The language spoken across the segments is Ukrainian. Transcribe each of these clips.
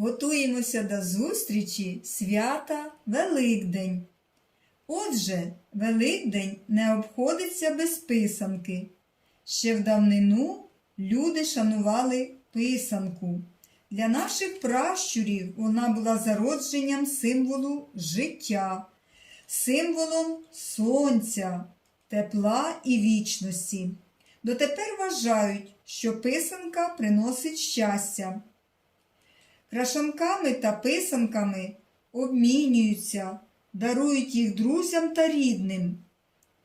готуємося до зустрічі свята Великдень. Отже, Великдень не обходиться без писанки. Ще в давнину люди шанували писанку. Для наших пращурів вона була зародженням символу життя, символом сонця, тепла і вічності. Дотепер вважають, що писанка приносить щастя. Крашанками та писанками обмінюються, дарують їх друзям та рідним.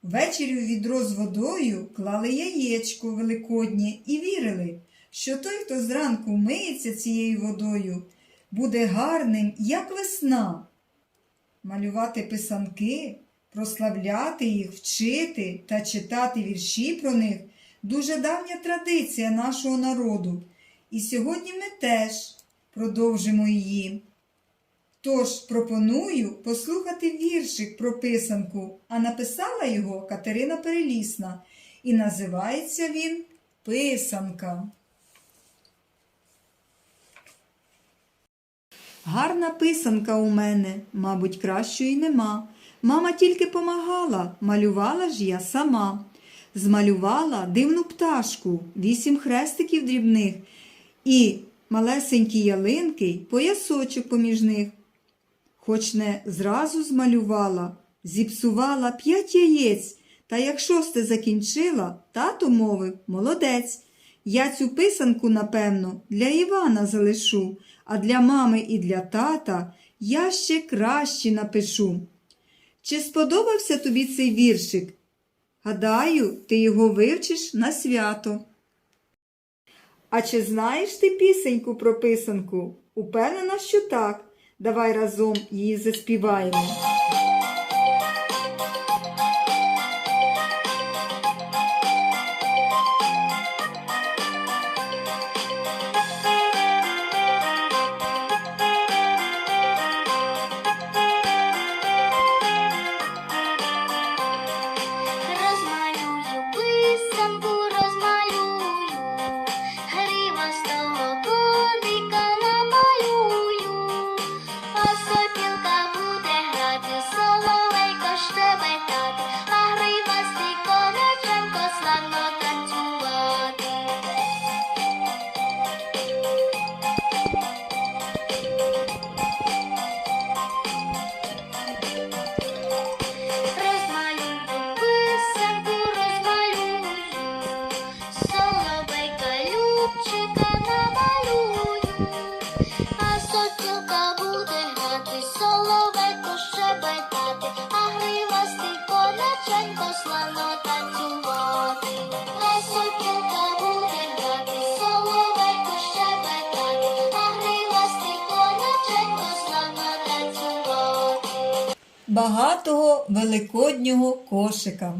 Ввечері у відро з водою клали яєчко великоднє і вірили, що той, хто зранку миється цією водою, буде гарним, як весна. Малювати писанки, прославляти їх, вчити та читати вірші про них дуже давня традиція нашого народу. І сьогодні ми теж продовжимо її. Тож пропоную послухати віршик про писанку, а написала його Катерина Перелісна, і називається він Писанка. Гарна писанка у мене, мабуть, кращої нема. Мама тільки помагала, малювала ж я сама. Змалювала дивну пташку, вісім хрестиків дрібних і малесенькі ялинки, й поясочок поміж них. Хоч не зразу змалювала, зіпсувала п'ять яєць, та як шосте закінчила, тато мовив молодець. Я цю писанку, напевно, для Івана залишу, а для мами і для тата я ще краще напишу. Чи сподобався тобі цей віршик? Гадаю, ти його вивчиш на свято. А чи знаєш ти пісеньку про писанку? Упевнена, що так. Давай разом її заспіваємо. lost the а гривастий коняченько славно танцювати. А сопілка буде грати, соловейко щебетати, а гривастий коняченько славно танцювати. Багатого великоднього кошика.